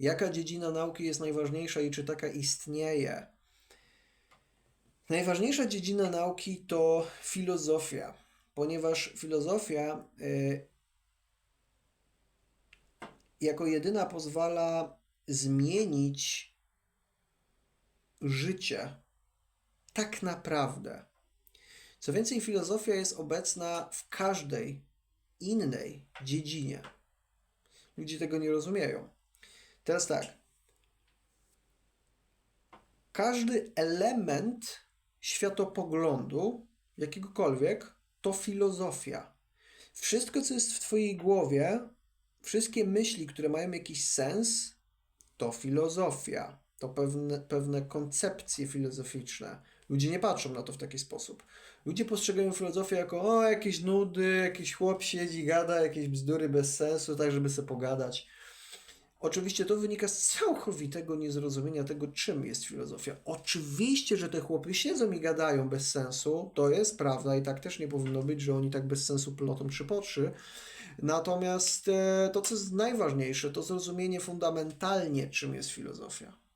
Jaka dziedzina nauki jest najważniejsza i czy taka istnieje? Najważniejsza dziedzina nauki to filozofia, ponieważ filozofia y, jako jedyna pozwala zmienić życie tak naprawdę. Co więcej, filozofia jest obecna w każdej innej dziedzinie. Ludzie tego nie rozumieją. Teraz tak. Każdy element światopoglądu, jakiegokolwiek, to filozofia. Wszystko, co jest w Twojej głowie, wszystkie myśli, które mają jakiś sens, to filozofia. To pewne, pewne koncepcje filozoficzne. Ludzie nie patrzą na to w taki sposób. Ludzie postrzegają filozofię jako o, jakieś nudy, jakiś chłop siedzi, gada, jakieś bzdury bez sensu, tak żeby sobie pogadać. Oczywiście to wynika z całkowitego niezrozumienia tego, czym jest filozofia. Oczywiście, że te chłopy siedzą i gadają bez sensu, to jest prawda i tak też nie powinno być, że oni tak bez sensu plotą trzy po trzy. Natomiast e, to, co jest najważniejsze, to zrozumienie fundamentalnie, czym jest filozofia.